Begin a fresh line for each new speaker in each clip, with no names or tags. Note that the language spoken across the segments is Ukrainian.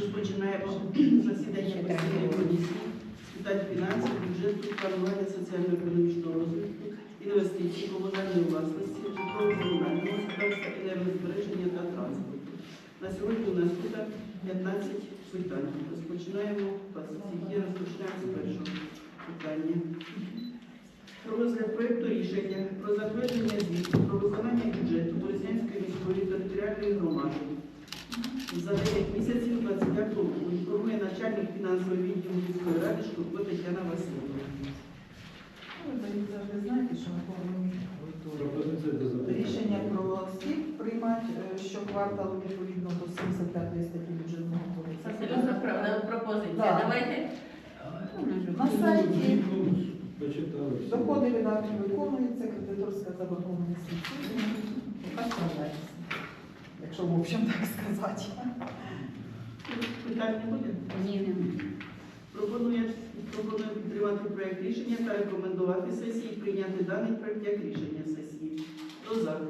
Розпочинаємо засідання постійної комісії з питань фінансів, бюджету, планування соціально-економічного розвитку, інвестицій, комунальної власності, житлово-комунального господарства, енергозбереження та транспорту. На сьогодні у нас тут 15 питань. Розпочинаємо пасіки, розпочинаємо з першого питання. Про розгляд проєкту рішення про затвердження звіту про виконання бюджету Борзнянської міської територіальної громади за 9 місяців 25 року інформує начальник фінансового відділу міської ради Шкурко Тетяна Васильівна.
Ви завжди знаєте, що ми повинні
Пропозиція до запитання.
рішення про слід приймати е, щокварталу відповідно до 75 статті бюджетного кодексу.
Абсолютно правильна пропозиція.
Да.
Давайте.
На сайті доходи видатки виконуються, кредиторська заборгованість відсутня. Якщо в общем так сказати.
Питань не буде?
Ні,
Пропонує, пропоную підтримати проєкт рішення та рекомендувати сесії прийняти даний проєкт як рішення сесії. Хто за?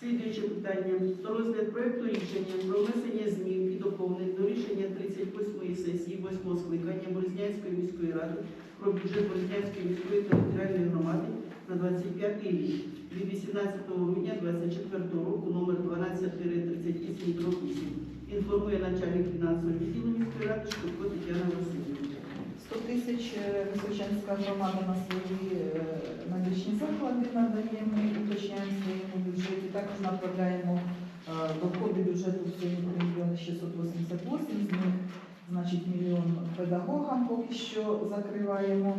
Слідуюче питання. Розгляд проєкту рішення про внесення змін і доповнень до рішення 38-ї сесії 8-го скликання Борзнянської міської ради про бюджет Борзнянської міської територіальної громади на 25 рік від 18 грудня 2024 року номер 1238 8 Інформує начальник фінансового відділу міської ради Шкурко Тетяна Васильівна.
100 тисяч е, Височанська громада на свої е, медичні заклади надає, ми уточняємо в своєму бюджеті. Також направляємо е, доходи бюджету в сумі 3 мільйони 688, з них, значить, мільйон педагогам поки що закриваємо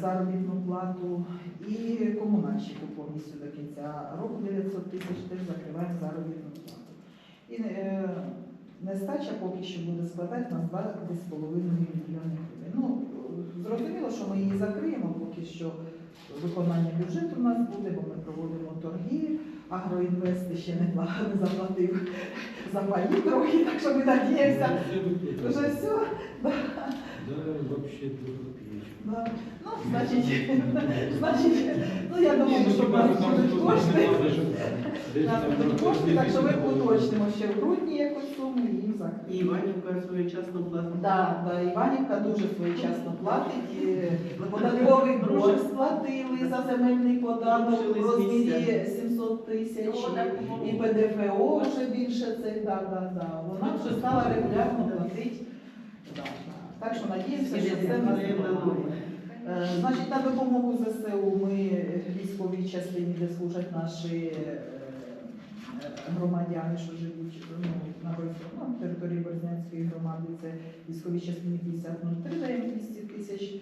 заробітну плату і комунальщику повністю до кінця року 900 тисяч теж закриваємо заробітну плату. І е, нестача поки що буде складати на 2,5 мільйони гривень. Ну, зрозуміло, що ми її закриємо, поки що виконання бюджету у нас буде, бо ми проводимо торги. Агроінвест ще не, заплатив за паї трохи, так що ми надіємося. Вже все.
Да, копеечки.
Да. Ну, значить, значить, ну я думаю, що в нас будуть кошти. У нас будуть кошти, так що ми уточнимо ще в грудні якусь суму і їм закриємо.
І Іванівка своєчасно платить.
Да, да, Іванівка дуже своєчасно платить. е, Податковий борг сплатили за земельний податок в розмірі 700 тисяч. І ПДФО вже більше це, да, да, да. Вона вже стала регулярно платити. Да, да. Так що надіємося, що це в нас буде. Е, Значить, на допомогу ЗСУ ми військовій частині, де служать наші е, е, громадяни, що живуть ну, на ну, території Борзнянської громади, це військовій частині 5003 даємо 200 тисяч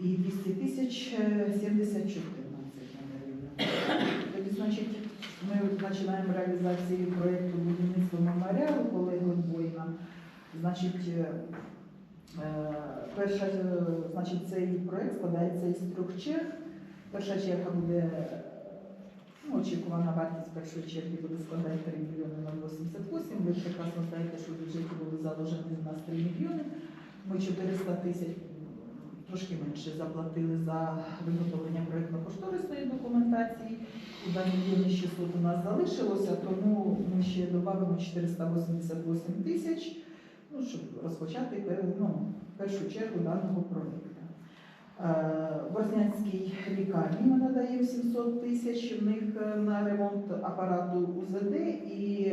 і 200 тисяч е, 70 14 Тоді, значить, ми починаємо реалізацію проєкту будівництва меморіалу полеглих воїнам. Значить, е, Е, Перша, е, значить, цей проект складається із трьох черг. Перша черга буде, ну, очікувана вартість першої черги буде складати 3 мільйони 088. Ви прекрасно знаєте, що в бюджеті були заложені у нас 3 мільйони. Ми 400 тисяч, трошки менше заплатили за виготовлення проєктно-кошторисної документації. І 2 мільйони 600 у нас залишилося, тому ми ще додамо 488 тисяч ну, щоб розпочати ну, в першу чергу даного проєкту. Е, Борзнянській лікарні ми надаємо 700 тисяч в них е, на ремонт апарату УЗД і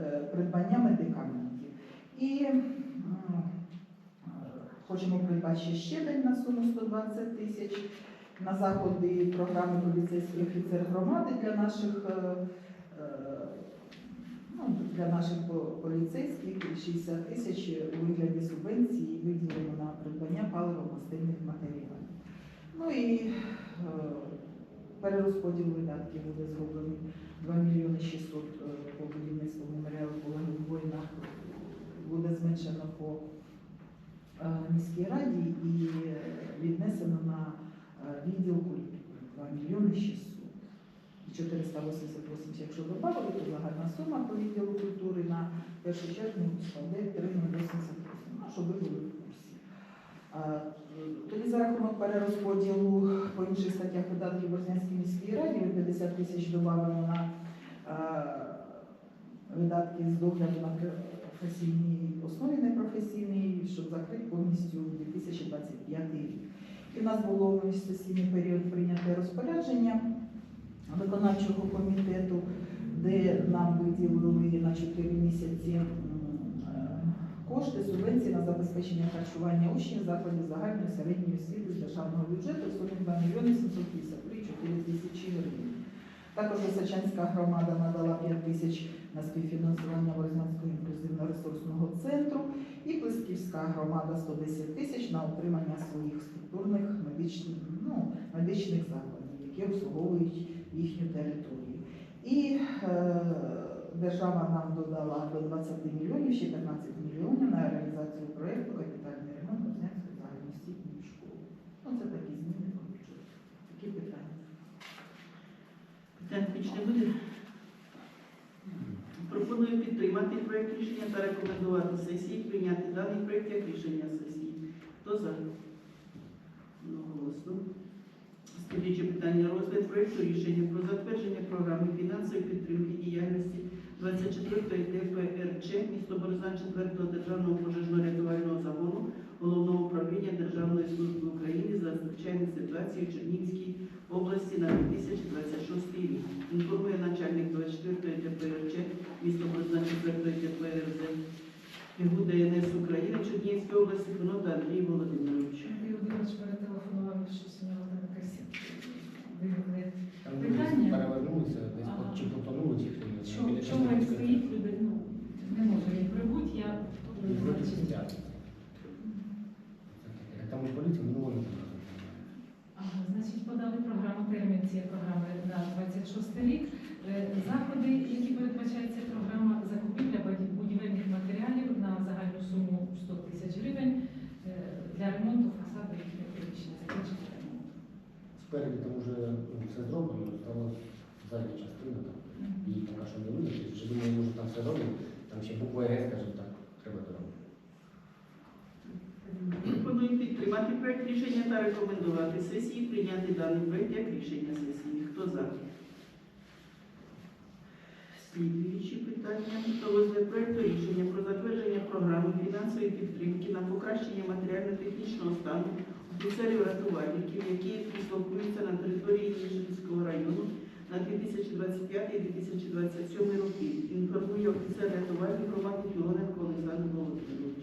е, придбання медикаментів. І хочемо придбати ще щебень на суму 120 тисяч на заходи програми поліцейський офіцер громади для наших Ну, для наших поліцейських 60 тисяч у вигляді субвенції виділено на придбання паливо-мастильних матеріалів. Ну і е, перерозподіл видатків буде зроблений 2 мільйони 600 е, по будівництву меморіалу полеглих воїнах буде зменшено по е, міській раді і е, віднесено на е, відділ культури 2 мільйони 600. 488, якщо додали, то загальна сума по відділу культури на першу чергу складе 388, ну, щоб ви були в курсі. Тоді за рахунок перерозподілу по інших статтях видатків Борзнянській міській раді ми 50 тисяч додамо на видатки з догляду на професійній основі непрофесійній, щоб закрити повністю 2025 рік. І в нас було в сесійний період прийняте розпорядження виконавчого комітету, де нам виділили на 4 місяці е, кошти субвенції на забезпечення харчування учнів закладів загальної середньої освіти з державного бюджету в сумі 2 мільйони 753 4 тисячі гривень. Також Височанська громада надала 5 тисяч на співфінансування Борисманського інклюзивно-ресурсного центру і Плесківська громада 110 тисяч на утримання своїх структурних медичних, ну, медичних закладів, які обслуговують їхню територію. І е, держава нам додала до 20 мільйонів, ще 15 мільйонів на реалізацію проєкту капітальний ремонт Боснянської загальноосвітньої школи. Ну, це такі зміни до. Такі питання.
Питань більш не буде. Пропоную підтримати проект рішення та рекомендувати сесії прийняти даний проект як рішення сесії. Хто за? Одноголосно. Слідуюче питання розгляд проекту рішення про затвердження програми фінансової підтримки діяльності 24-ї ДПРЧ місто Борозан 4-го державного пожежно-рятувального загону Головного управління Державної служби України за надзвичайну ситуацію в Чернігівській області на 2026 рік. Інформує начальник 24-ї ДПРЧ місто Борозан 4-ї ДПРЗ ГУ ДНС України Чернігівської області Фенота Андрій Володимирович.
Андрій Володимирович перетелефонував, щось у нього там якась виникли. Питання?
перевернулися, десь
Ага.
чи потонули, чи хто не.
Чому, він стоїть, люди, ну, не може він прибути, я
таке. Там у поліції не можна.
Ага, значить, подали програму термін цієї програми на 26 рік. Е, Заходи, які передбачається програма закупівля будівельних матеріалів на загальну суму 100 тисяч гривень е, для ремонту фасаду їхнього приміщення, закінчити ремонт.
Спереді там вже ну, все зроблено, стало задня частина, там її поки що не видно. Вже думаю, може там все зроблено, там ще буква Г, скажімо так, треба доробити.
Пропоную підтримати проект рішення та рекомендувати сесії прийняти даний проект як рішення сесії. Хто за? Слідуючі питання. Про розгляд проекту рішення про затвердження програми фінансової підтримки на покращення матеріально-технічного стану офіцерів рятувальників, які дислокуються на території Ніжинського району на 2025-2027 роки. Інформує офіцер рятувальник Роман Філоненко Олександр Володимирович.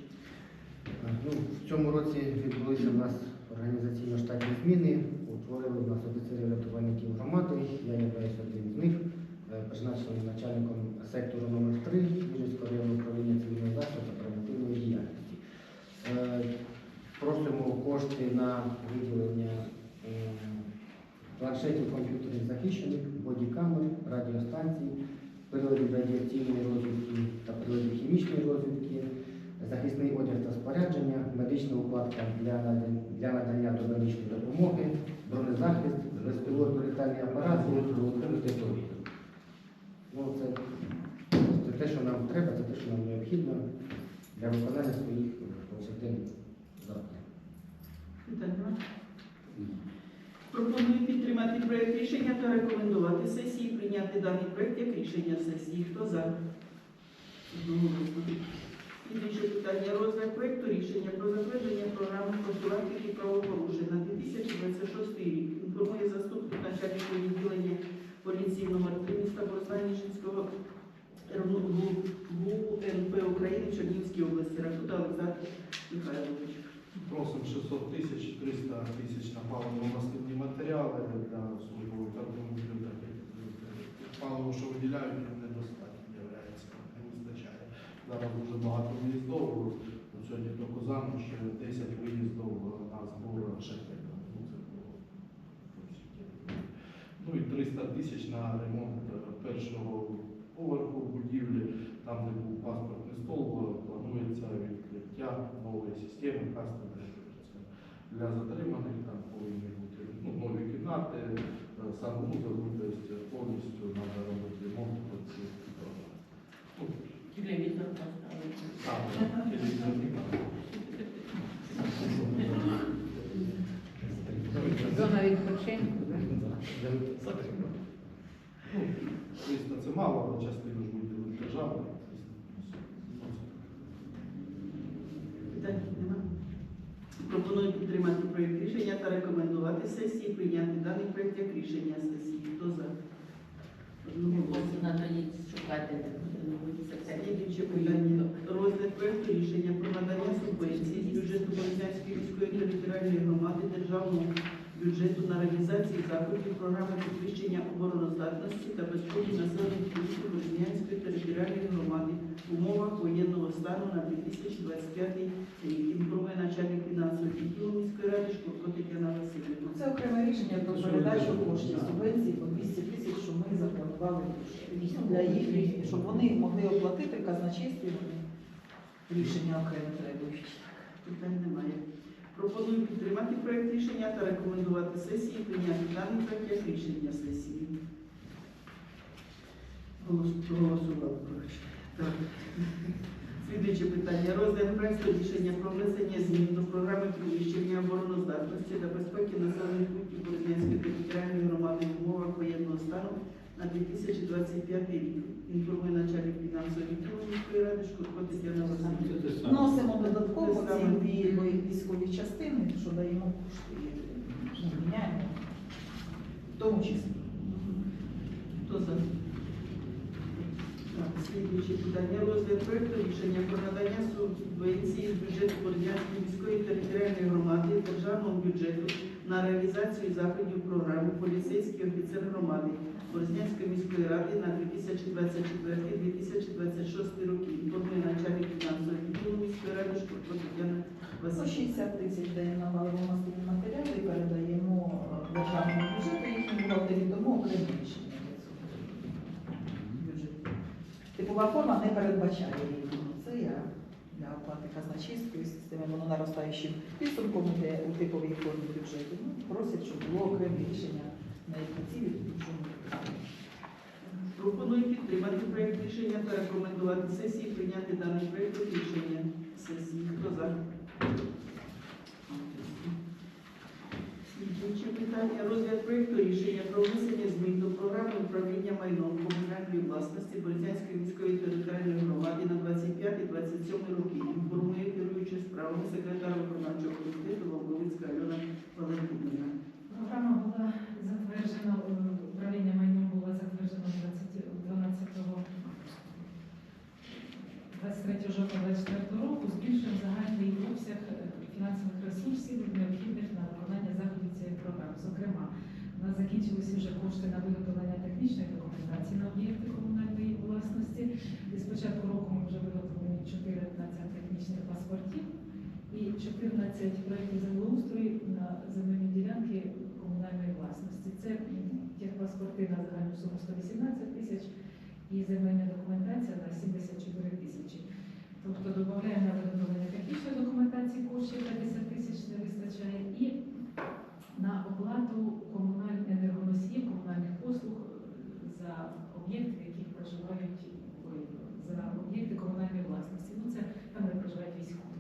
А, Ну, в цьому році відбулися в нас організаційно-штатні зміни. Утворили в нас офіцерів рятувальників громади. Я являюся одним з них. Е, Призначений начальником сектору номер 3 Віжицького районного управління цивільного захисту та превентивної діяльності. Е, Просимо кошти на виділення е, планшетів комп'ютерних захищених, бодікамер, радіостанцій, приладів радіаційної розвідки та приладів хімічної розвідки, захисний одяг та спорядження, медична укладка для надання, домедичної допомоги, бронезахист, безпілотний літальний апарат з вуликами території. Ну, це, те, що нам треба, це те, що нам необхідно для виконання своїх повсякденних.
Питання. Пропоную підтримати проект рішення та рекомендувати сесії прийняти даний проект як рішення сесії. Хто за? Слідуюче питання. Розгляд проекту рішення про затвердження програми профілактики правопорушень на 2026 рік. Інформує заступник начальника відділення поліції номер 3 міста Борисанівського ГУНП України в Чернігівській області. Ракута Олександр Михайлович.
Просимо 600 тисяч, 300 тисяч на паливно-мастильні матеріали для службових автомобілів. так Паливо, що виділяють, недостатньо являється, не вистачає. Зараз дуже багато виїздов. Сьогодні до Козану ще 10 виїздів на збор шахтаря. Ну, і 300 тисяч на ремонт е, першого поверху будівлі, там, де був паспортний стол, планується відкриття нової системи кастомер. Для затриманих там повинні бути ну, нові кімнати, е, санвузол, тобто повністю треба робити ремонт програмах. Ну,
Телевізор поставити.
так.
Зона відпочинку.
Ну, 300 це мало, але частину ж виділити держава.
Питань нема. Пропоную підтримати та рекомендувати сесії прийняти даний проєкт як рішення сесії. Хто за? Одноголосно.
Треба її шукати.
Слідуюче питання. Розгляд проєкту рішення про надання субвенції з бюджету Бородянської міської територіальної громади державного бюджету на реалізацію заходів програми підвищення обороноздатності та безпеки населених пунктів Бородянської територіальної громади в умовах воєнного стану на 2025 рік. Інформує начальник фінансового відділу міської ради Шкурко Тетяна Васильівна.
Це окреме рішення про передачу коштів субвенції по 200 тисяч, що ми запланували для їх, щоб вони могли оплатити казначействі. Рішення окремо требують.
Питань немає. Пропоную підтримати проект рішення та рекомендувати сесії прийняти даний проект як рішення сесії. Голос- Проголосували, коротше. Слідуюче питання. Розгляд проекту рішення про внесення змін до програми підвищення обороноздатності та безпеки населених пунктів Бородянської територіальної громади в умовах воєнного стану на 2025 рік. Інформує начальник фінансового відділу міської ради Шкурко Тетяна Васильівна.
Вносимо додатково
Те
ці дві військові частини, що даємо кошти, ну, міняємо. В тому числі.
Хто за? Так, слідуюче питання. Розгляд проекту рішення про надання субвенції з бюджету Бородянської міської територіальної громади державного бюджету на реалізацію заходів програми Поліцейський офіцер громади Бородянської міської ради на 2024-2026 роки. Інформує начальник фінансового відділу міської ради Шкурко Тетяна
По
Васильівна.
60 тисяч даємо на матеріали і передаємо е, державному бюджету їхній бухгалтерії, тому окреме рішення. Типова форма не передбачає її. Це я для оплати казначейської системи, воно наростаючим підсумком іде у типовій формі бюджету. Ну, просять, щоб було окреме рішення на які
Пропоную підтримати проект рішення та рекомендувати сесії прийняти даний проект рішення сесії. Хто за? Слідуюче питання. Розгляд проекту рішення про внесення змін до програми управління майном комунальної власності Бородянської міської територіальної громади на 25-27 роки. Інформує керуючи справами секретар виконавчого комітету Волковицька Альона Валентинівна.
Програма була затверджена, е, управління майном було затверджено 20 12 23 жовтня 24 року. Збільшуємо загальний обсяг е, фінансових ресурсів, необхідних на виконання заходів цієї програми. Зокрема, у нас закінчилися вже кошти на виготовлення технічної документації на об'єкти комунальної власності. І з початку року ми вже виготовили 14 технічних паспортів і 14 проєктів землеустрою на земельні ділянки комунальної власності. Це техпаспорти на загальну суму 118 тисяч і земельна документація на 74 тисячі. Тобто додаємо на виготовлення технічної документації коштів 50 тисяч не вистачає і на оплату комунальних енергоносіїв, комунальних послуг е, за об'єкти, в яких проживають за об'єкти комунальної власності. Ну це там, де проживають військові.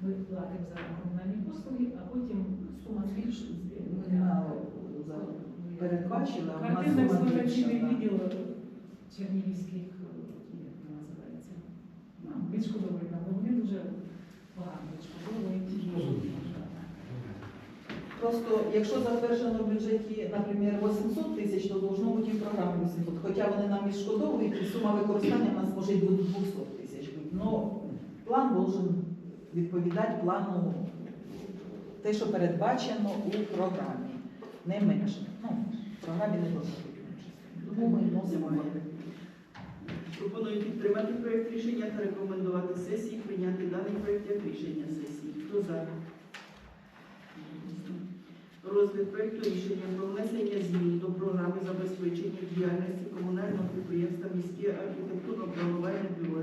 Ми платимо за комунальні послуги, а потім сума збільшується.
Мало передбачили, а в нас
Квартирно
сума
експлуатаційний відділ Чернігівських, е, як називається, ну, відшкодовують нам, бо вони дуже погано відшкодовують.
Просто якщо затверджено в бюджеті, наприклад, 800 тисяч, то должно бути і в програмі 800. Хоча вони нам відшкодовують, і сума використання в нас може бути 200 тисяч. Ну, план должен відповідати плану, те, що передбачено у програмі, не менше. Ну, в програмі не може бути. Тому ми вносимо.
Пропоную підтримати проект рішення та рекомендувати сесії прийняти даний проект як рішення сесії. Хто за? Розгляд проекту рішення про внесення змін до програми забезпечення діяльності комунального підприємства міське архітектурно-планувальне бюро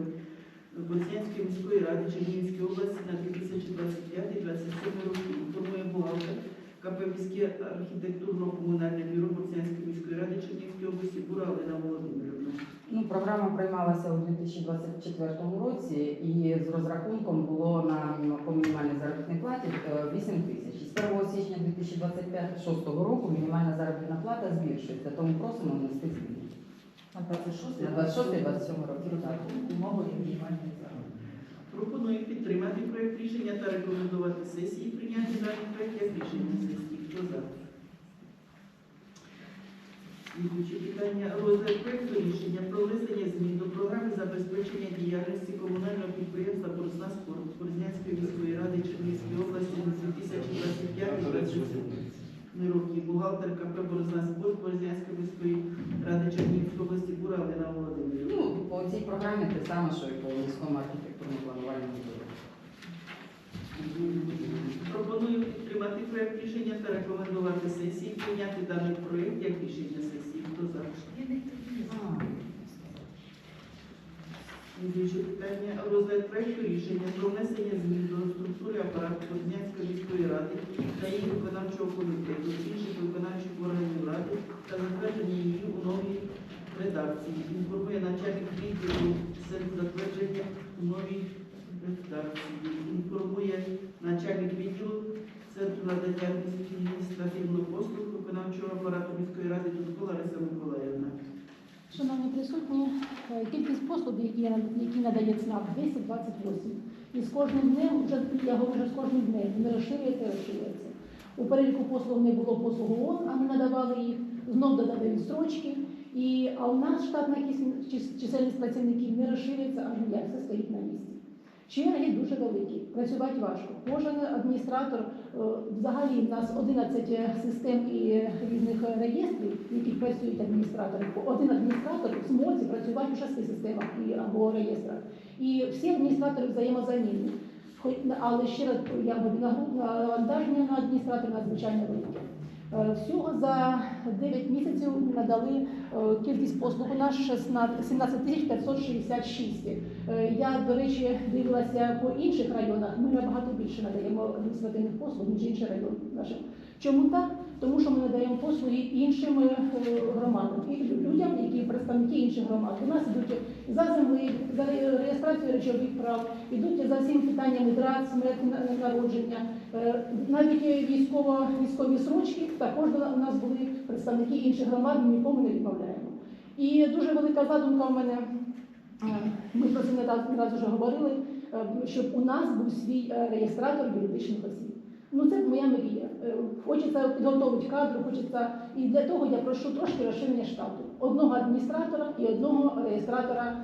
Боснянської міської ради Чернігівської області на 2025-2027 роки. Інформує бухгалтер КП міське архітектурно-комунальне бюро Боснянської міської ради Чернігівської області Бура Олена Володимирівна.
Ну, програма приймалася у 2024 році і з розрахунком було на по мінімальній заробітній платі е, 8 тисяч. З 1 січня 2026 року мінімальна заробітна плата збільшується, тому просимо внести зміни.
На 26
На 26-27 роки. Так.
Умови і мінімальні заробітні.
Пропоную підтримати проект рішення та рекомендувати сесії прийняти даний проект як рішення сесії. Хто за? Слідуюче питання. Розгляд проекту рішення про внесення змін до програми забезпечення діяльності комунального підприємства «Борзна спорт» Борзнянської міської ради Чернігівської області на 2025-2027 роки. Бухгалтер КП «Борзна спорт» Борзнянської міської ради Чернігівської області Бура Олена Володимирівна.
Ну, по цій програмі те саме, що і по міському архітектурно-планувальному бюро.
Пропоную підтримати проект рішення та рекомендувати сесії прийняти даний проект як рішення сесії. Хто за? Слідуюче питання. Розгляд проекту рішення про внесення змін до структури апарату Борзнянської міської ради та її виконавчого комітету, інших виконавчих органів ради та затвердження її у новій редакції. Інформує начальник відділу з затвердження у новій редакції. Інформує начальник відділу Центру надання адміністративних послуг виконавчого апарату міської ради Дудко Лариса Миколаївна.
Шановні присутні, е, кількість послуг, які, надає ЦНАП, 228. І з кожним днем, вже, я говорю, з кожним днем не розширюється, розширюється. У переліку послуг не було послуг ООН, а ми надавали їх, знов додали відстрочки. І, а у нас штатна чисельність працівників не розширюється, аж ніяк, все стоїть на місці. Черги дуже великі, працювати важко. Кожен адміністратор, е, взагалі в нас 11 систем і різних реєстрів, в яких працюють адміністратори. Один адміністратор зможе працювати у шести системах і, або реєстрах. І всі адміністратори взаємозамінні. Але ще раз я нагру- навантаження на адміністратора надзвичайно велике. Е, Всього за 9 місяців надали е, кількість послуг у нас 16 17 тисяч 566. Е, Я, до речі, дивилася по інших районах. Ми набагато більше надаємо адміністративних послуг, ніж інші райони наші. Чому так? Тому що ми надаємо послуги іншим е, громадам людям, які представники інших громад. У нас ідуть за землі, за ре- реєстрацію речових прав, ідуть за всіми питаннями драт, смерті на- народження. Е, Навіть військово військові срочки також у нас були представники інших громад, ми нікому не відмовляємо. І дуже велика задумка у мене. е, Ми про це не раз, вже говорили, щоб у нас був свій реєстратор юридичних осіб. Ну це моя мрія. Е, Хочеться підготовити кадри, хочеться і для того я прошу трошки розширення штату. Одного адміністратора і одного реєстратора.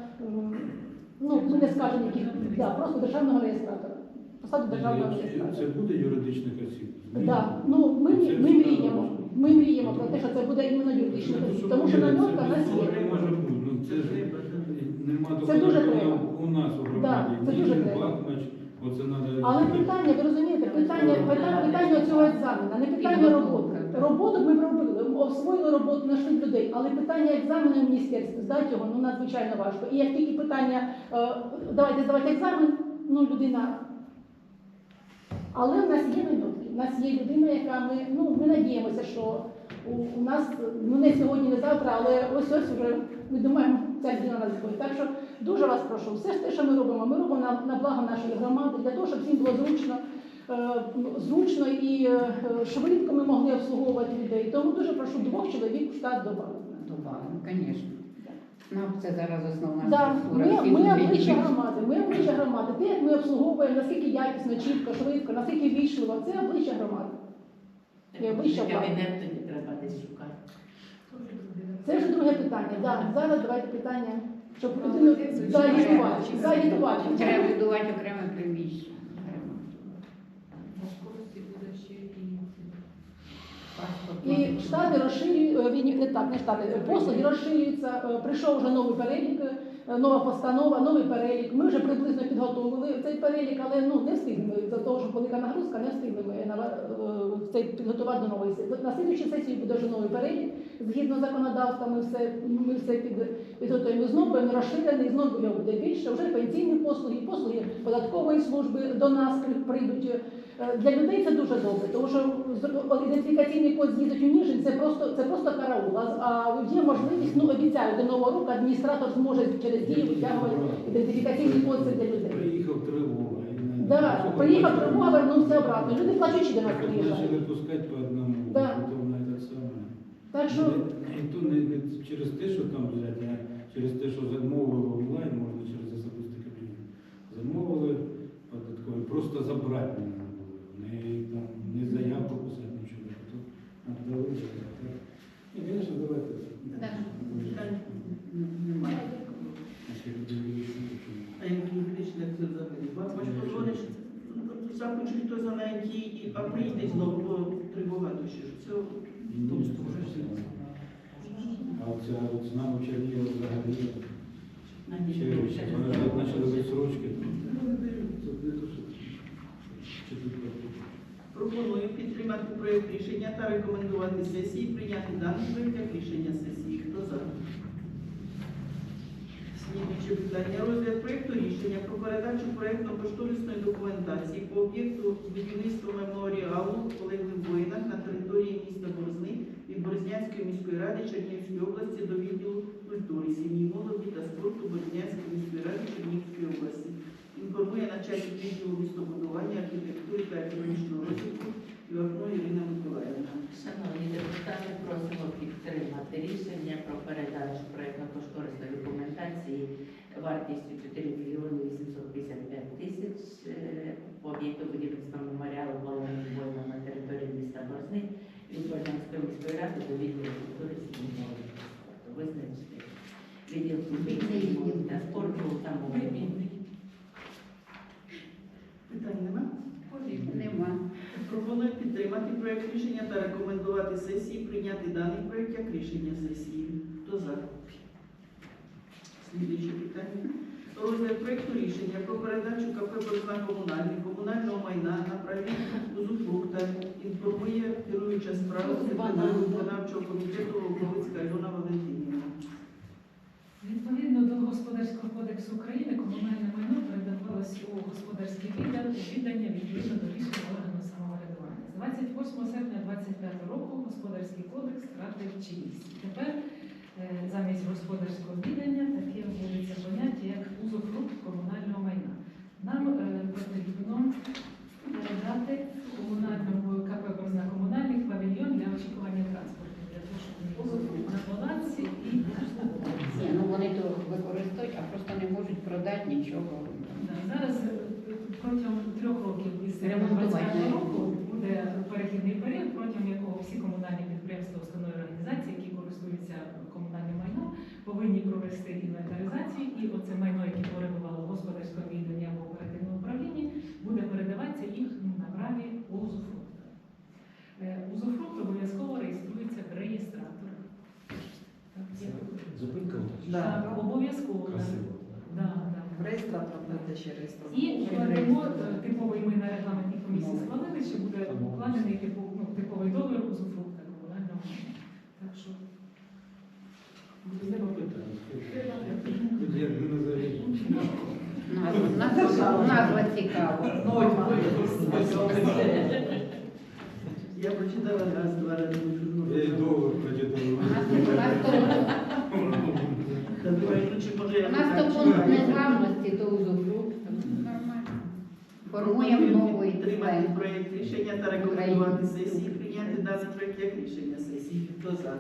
Ну ми не скажемо яких да, просто державного реєстратора. Посаду державного реєстратора.
Це буде юридичних осіб?
Да. Ну, ми, ми мріємо. Ми мріємо про те, що це буде іменно юридична
Ну,
осіб. Тому що намітка нас є.
це
дуже треба.
у нас у громаді.
це дуже треба.
Оце треба...
Але питання, ви розумієте, питання, питання, питання цього екзамену, не питання роботи. Роботу ми робили, освоїли роботу, знайшли людей, але питання екзамену в міністерстві, здати його ну, надзвичайно важко. І як тільки питання, е, давайте здавати екзамен, ну людина. Але в нас є минутки, в нас є людина, яка ми, ну, ми надіємося, що у, у нас, ну не сьогодні, не завтра, але ось ось вже ми думаємо, ця людина нас зробить. Так що дуже вас прошу, все ж те, що ми робимо, ми робимо на, на благо нашої громади, для того, щоб всім було зручно, е, зручно і е, швидко ми могли обслуговувати людей. Тому дуже прошу двох чоловік в штат додати.
Добавимо, звісно. Ну, це зараз основна
Да,
структура.
ми, ми обличчя громади, ми обличчя громади. Те, як ми обслуговуємо, наскільки якісно, чітко, швидко, наскільки вічливо, це обличчя громади.
Кабінет тоді треба десь шукати.
Це вже друге питання. Да, зараз давайте питання, щоб людину заагітувати. заагітувати.
Треба будувати окреме приміщення.
І штати розширюють, не так, не штати, послуги розширюються, е, прийшов вже новий перелік, е, нова постанова, новий перелік. Ми вже приблизно підготовили цей перелік, але ну не встигли за того, що велика нагрузка, не встигли ми на е, цей підготувати до нової сесії. На слідчій сесії буде вже новий перелік. Згідно законодавства, ми все ми все під, підготуємо знову, він розширений, знову його буде більше. Вже пенсійні послуги, послуги податкової служби до нас при- прийдуть. Е, Для людей це дуже добре, тому що ідентифікаційний код з'їздить у Ніжин, це просто це просто караул. А, є можливість, ну обіцяю, до нового року адміністратор зможе через дію витягувати ідентифікаційний код це для людей.
Приїхав тривога.
Да, приїхав тривога, вернувся обратно. Люди плачучі до нас приїжджають.
Пускати по одному,
Да. Так що
І то не, не через те, що там взяти, а через те, що замовили онлайн, можна через особистий кабінет. Замовили податкові, просто забрати Не, там, не заявку писати, нічого. Тут віддали, так. Ні, звісно, давайте.
Да.
Немає.
Що.
А які юридичні це взагалі? Бабач позвониш, захочуть хто за неї, а прийде знову, бо тривога душі. Це
Ні, А оця от з нами Чернігова взагалі.
На ні,
Через,
ще
вони почали відсрочки. Ну, не дають, це не то, що чи тут так.
пропоную підтримати проєкт рішення та рекомендувати сесії прийняти даний проєкт рішення сесії. Хто за? Слідуюче питання. Розгляд проєкту рішення про передачу проєктно-кошторисної документації по об'єкту будівництва меморіалу полеглим воїнах на території міста Борзни від Борзнянської міської ради Чернігівської області до відділу культури, сім'ї, молоді та спорту Борзнянської міської ради Чернігівської області. Інформує начальник відділу містобудування, архітектури та економічного розвитку Івахно Ірина Миколаївна.
Шановні депутати, просимо підтримати рішення про передачу проєктно-кошторисної документації вартістю 4 мільйони 855 тисяч е, по об'єкту будівництва меморіалу полонених воїнам на території міста Борзни від Борзнянської міської ради до відділу культури молоді спорту. Визначити відділ культури та спорту та молоді.
Питань нема?
Нема.
Пропоную підтримати проєкт рішення та рекомендувати сесії прийняти даний проєкт як рішення сесії. Хто за? Слідуюче питання. Розгляд проєкту рішення про передачу КП «Борзна комунальний» комунального майна на праві узуфрукта інформує керуюча справа секретаря виконавчого комітету Волковицька Альона Валентинівна.
Відповідно до Господарського кодексу України комунальне майно передавалось у господарський відділ у віддання відповідно до рішення органу 28 серпня 2025 року Господарський кодекс втратив чинність. Тепер е, замість господарського віддання таке вводиться поняття як узуфрукт комунального майна. Нам е, потрібно передати комунальному КП «Борзна комунальний павільйон для очікування транспорту, для того, щоб він був на балансі і обслуговувався.
Ні, ну вони то використовують, а просто не можуть продати нічого.
Да, Зараз е, протягом трьох років із
Ремонтування.
20 року буде перехідний період, протягом якого всі комунальні підприємства, установи організації, які користуються комунальним майном, повинні провести інвентаризацію, і оце майно, яке перебувало в господарському відданні або оперативному управлінні, буде передаватися їх ну, на праві узуфрукта. Е, Узуфрукт обов'язково реєструється в реєстраторах. Так, є.
Зупинка.
Да.
Так, обов'язково.
Красиво.
Да, да.
Реєстратор буде ще реєстратор.
І е, типовий ми на регламентній комісії схвалили, що буде укладений типу- ну, типовий договір узуфрукта комунального майна. Так що
Нема питань. Як.
Назва, назва, назва цікава.
Я прочитала раз, два рази.
Я й довго прочитав.
У нас, у нас у нас то пункт
читаю?
незламності, то узуфрукт. Нормально. Формуємо новий
підтримати
сленг.
проєкт рішення та рекомендувати сесії, прийняти даний проєкт як рішення сесії. Хто за?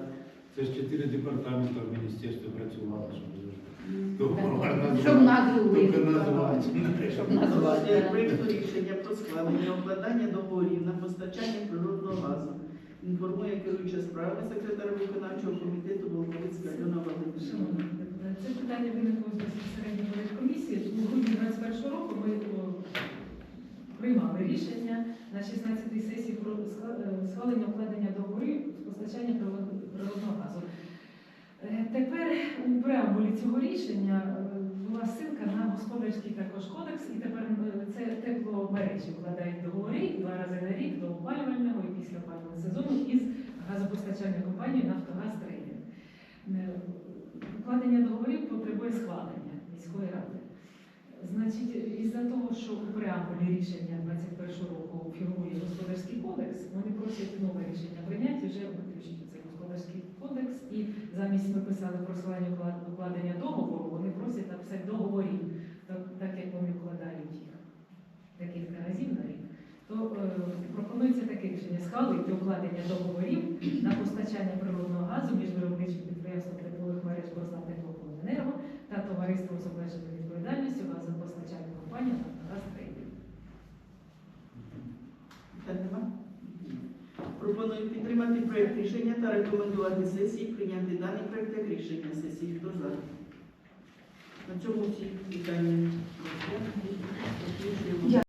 Це ж чотири департаменти в міністерстві працювали, щоб
Щоб
назвати.
Щоб назвати.
проєкту рішення про схвалення укладання договорів на постачання природного газу. Інформує керуюча справами секретар виконавчого комітету Волковицька Альона Валентинівна.
Депутати, Це питання виникло безпосередньо перед комісією. У грудні 2021 року ми приймали рішення на 16-й сесії про е, схвалення укладення договорів з постачання природного газу. Е, Тепер у преамбулі цього рішення е, була ссылка на господарський також кодекс, і тепер е, це тепломережі вкладають договори два рази на рік до опалювального і після опалювального сезону із газопостачальною компанією Нафтогаз Трейдинг. Укладення договорів потребує схвалення міської ради. Значить, із-за того, що у преамбулі рішення 21 року фігурує господарський кодекс, вони просять нове рішення прийняти вже виключити цей господарський кодекс. І замість ми писали про схвалення укладення договору, вони просять написати договорів, так, так як вони вкладають їх декілька разів на рік. То е, пропонується таке рішення схвалити укладення договорів на постачання природного газу між виробничим підприємством теплових мереж Борзна Теплокомуненерго та товариство з обмеженою відповідальністю газопостачальна компанія «Нафтогаз Трейдинг».
Питань нема? Пропоную підтримати проєкт рішення та рекомендувати сесії прийняти даний проєкт як рішення сесії. Хто за? На цьому всі питання.